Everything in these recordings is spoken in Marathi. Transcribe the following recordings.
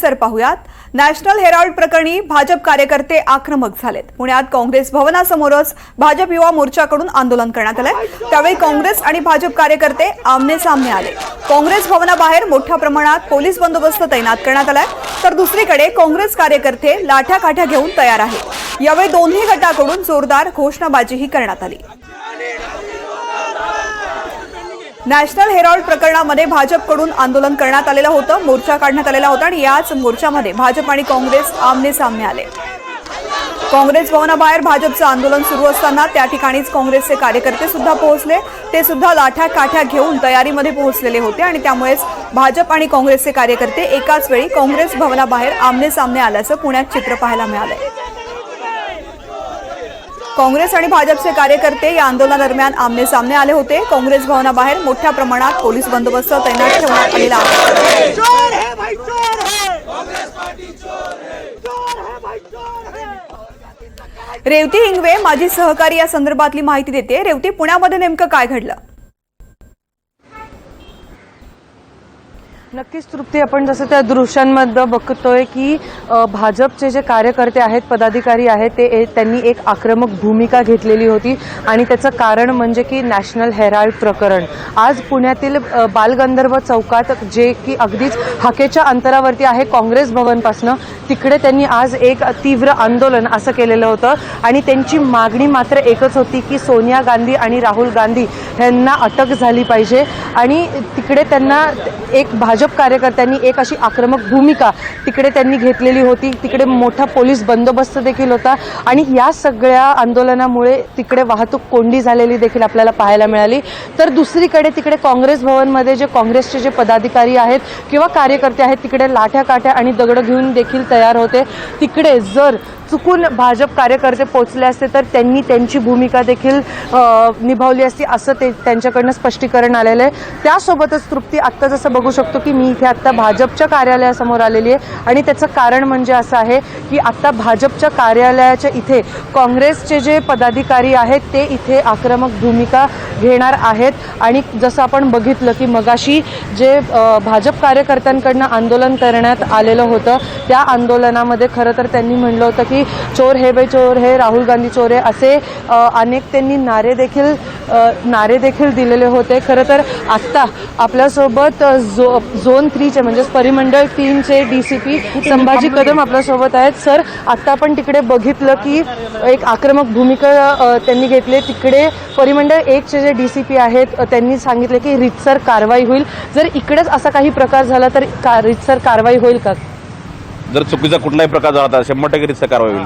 सर पाहुयात. नॅशनल हेराल्ड प्रकरणी भाजप कार्यकर्ते आक्रमक झालेत. पुण्यात काँग्रेस भवनासमोरच भाजप युवा मोर्चाकडून आंदोलन करण्यात आलंय. त्यावेळी काँग्रेस आणि भाजप कार्यकर्ते आमने सामने आले. काँग्रेस भवनाबाहेर मोठ्या प्रमाणात पोलीस बंदोबस्त तैनात करण्यात आलाय. तर दुसरीकडे काँग्रेस कार्यकर्ते लाठ्या काठ्या घेऊन तयार आहेत. यावेळी दोन्ही गटाकडून जोरदार घोषणाबाजीही करण्यात आली. नॅशनल हेरॉल्ड प्रकरणामध्ये भाजपकडून आंदोलन करण्यात आलेलं होतं मोर्चा काढण्यात आलेला होता आणि याच मोर्चामध्ये भाजप आणि काँग्रेस आमने सामने आले. काँग्रेस भवनाबाहेर भाजपचं आंदोलन सुरू असताना त्या ठिकाणीच काँग्रेसचे कार्यकर्ते सुद्धा पोहोचले. ते सुद्धा लाठ्या काठ्या घेऊन तयारीमध्ये पोहोचलेले होते आणि त्यामुळेच भाजप आणि काँग्रेसचे कार्यकर्ते एकाच वेळी काँग्रेस भवनाबाहेर आमने सामने आल्याचं पुण्यात चित्र पाहायला मिळालंय. काँग्रेस आणि भाजपचे कार्यकर्ते या आंदोलनादरम्यान आमने सामने आले होते. काँग्रेस भवनाबाहेर मोठ्या प्रमाणात पोलीस बंदोबस्त तैनात ठेवण्यात आलेला रेवती हिंगवे माझी सहकारी या संदर्भातली माहिती देते. रेवती पुण्यामध्ये नेमकं काय घडलं? नक्कीच तृप्ती. आपण जसं त्या दृश्यांमध्ये बघतोय की भाजपचे जे कार्यकर्ते आहेत पदाधिकारी आहेत ते त्यांनी एक आक्रमक भूमिका घेतलेली होती. आणि त्याचं कारण म्हणजे की नॅशनल हेराल्ड प्रकरण. आज पुण्यातील बालगंधर्व चौकात जे की अगदीच हाकेच्या अंतरावरती आहे काँग्रेस भवनपासनं तिकडे त्यांनी आज एक तीव्र आंदोलन असं केलेलं होतं. आणि त्यांची मागणी मात्र एकच होती की सोनिया गांधी आणि राहुल गांधी यांना अटक झाली पाहिजे. आणि तिकडे त्यांना एक भाजप कार्यकर्त्यांनी एक अशी आक्रमक भूमिका तिकडे त्यांनी घेतलेली होती. तिकडे मोठा पोलीस बंदोबस्त देखील होता. आणि या सगळ्या आंदोलनामुळे तिकडे वाहतूक कोंडी झालेली देखील आपल्याला पाहायला मिळाली. तर दुसरीकडे तिकडे काँग्रेस भवनमध्ये जे काँग्रेसचे जे पदाधिकारी आहेत किंवा कार्यकर्ते आहेत तिकडे लाठ्या काठ्या आणि दगडं घेऊन देखील तयार होते. तिकडे जर चुकून भाजप कार्यकर्ते पोचले असते तर त्यांनी त्यांची भूमिका देखील निभावली असती असं ते त्यांच्याकडनं स्पष्टीकरण आलेलं आहे. त्यासोबतच तृप्ती आत्ता जसं बघू शकतो की मी इथे आत्ता भाजपच्या कार्यालयासमोर आलेली आहे. आणि त्याचं कारण म्हणजे असं आहे की आत्ता भाजपच्या कार्यालयाच्या इथे काँग्रेसचे जे पदाधिकारी आहेत ते इथे आक्रमक भूमिका घेणार आहेत. आणि जसं आपण बघितलं की मगाशी जे भाजप कार्यकर्त्यांकडनं आंदोलन करण्यात आलेलं होतं त्या आंदोलनामध्ये खरं तर त्यांनी म्हणलं होतं की की चोर हे बे चोर हे राहुल गांधी चोर आहे असे अनेक त्यांनी नारे देखील नारे देखील दिलेले होते. खरं तर आत्ता आपल्यासोबत जो झो झोन थ्रीचे म्हणजेच परिमंडळ तीनचे D C P Sambhaji Kadam आपल्यासोबत आहेत. सर आत्ता आपण तिकडे बघितलं की एक आक्रमक भूमिका त्यांनी घेतली. तिकडे परिमंडळ एकचे जे डी सी पी आहेत त्यांनी सांगितले की रितसर कारवाई होईल. जर इकडेच असा काही प्रकार झाला तर का रितसर कारवाई होईल का? जर चुकीचा कुठलाही प्रकार झाला तर शंभर टक्के रितसर कारवाई होईल.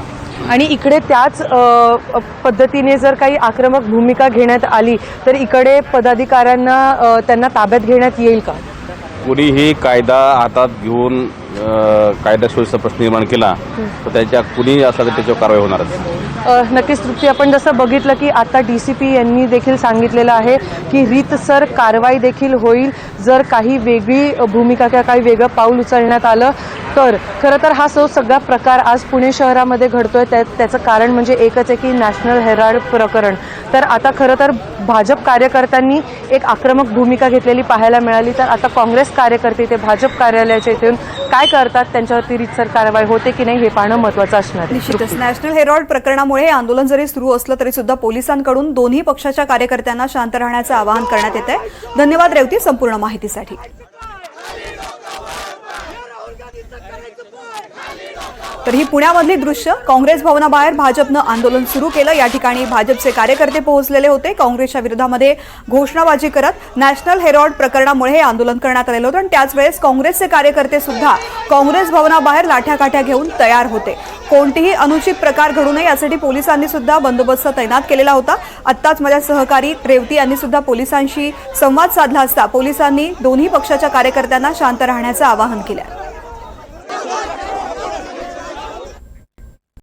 आणि इकडे त्याच अ, पद्धतीने जर काही आक्रमक भूमिका घेण्यात आली तर इकडे पदाधिकाऱ्यांना अ, त्यांना ताब्यात घेण्यात येईल का? कुणीही कायदा हातात घेऊन अं, कायदा सुव्यवस्था प्रश्न निर्माण केला तर त्याच्या कुणीही असला तरी त्याच्यावर कारवाई होणारच. अ, नक्कीच तृप्ती. आपण जसं बघितलं की आता डी सी पी यांनी देखील सांगितलेलं आहे की रीतसर कारवाई देखील होईल जर काही वेगळी भूमिका किंवा काही वेगळं पाऊल उचलण्यात आलं. तर खरं तर हा सो सगळा प्रकार आज पुणे शहरामध्ये घडतोय. त्या त्याचं कारण म्हणजे एकच आहे की नॅशनल हेराल्ड प्रकरण. तर आता खरं तर भाजप कार्यकर्त्यांनी एक आक्रमक भूमिका घेतलेली पाहायला मिळाली. तर आता काँग्रेस कार्यकर्ते ते भाजप कार्यालयाच्या इथे येऊन काय करतात? त्यांच्यावरती रितसर कारवाई होते की नाही हे पाहणं महत्त्वाचं असणार निश्चितच. नॅशनल हेराल्ड प्रकरणामुळे आंदोलन जरी सुरू असलं तरी सुद्धा पोलिसांकडून दोन्ही पक्षाच्या कार्यकर्त्यांना शांत राहण्याचं आवाहन करण्यात येत आहे धन्यवाद रेवती संपूर्ण माहितीसाठी. तर ही पुण्यामधली दृश्य. काँग्रेस भवनाबाहेर भाजपनं आंदोलन सुरू केलं. या ठिकाणी भाजपचे कार्यकर्ते पोहोचलेले होते. काँग्रेसच्या विरोधामध्ये घोषणाबाजी करत नॅशनल हेरॉड प्रकरणामुळे हे आंदोलन करण्यात आलेलं होतं. आणि त्याच वेळेस काँग्रेसचे कार्यकर्ते सुद्धा काँग्रेस भवनाबाहेर लाठ्या काठ्या घेऊन तयार होते. कोणतेही अनुचित प्रकार घडू नये यासाठी पोलिसांनी सुद्धा बंदोबस्त तैनात केलेला होता. आत्ताच माझ्या सहकारी रेवती यांनी सुद्धा पोलिसांशी संवाद साधला असता. पोलिसांनी दोन्ही पक्षाच्या कार्यकर्त्यांना शांत राहण्याचं आवाहन केलं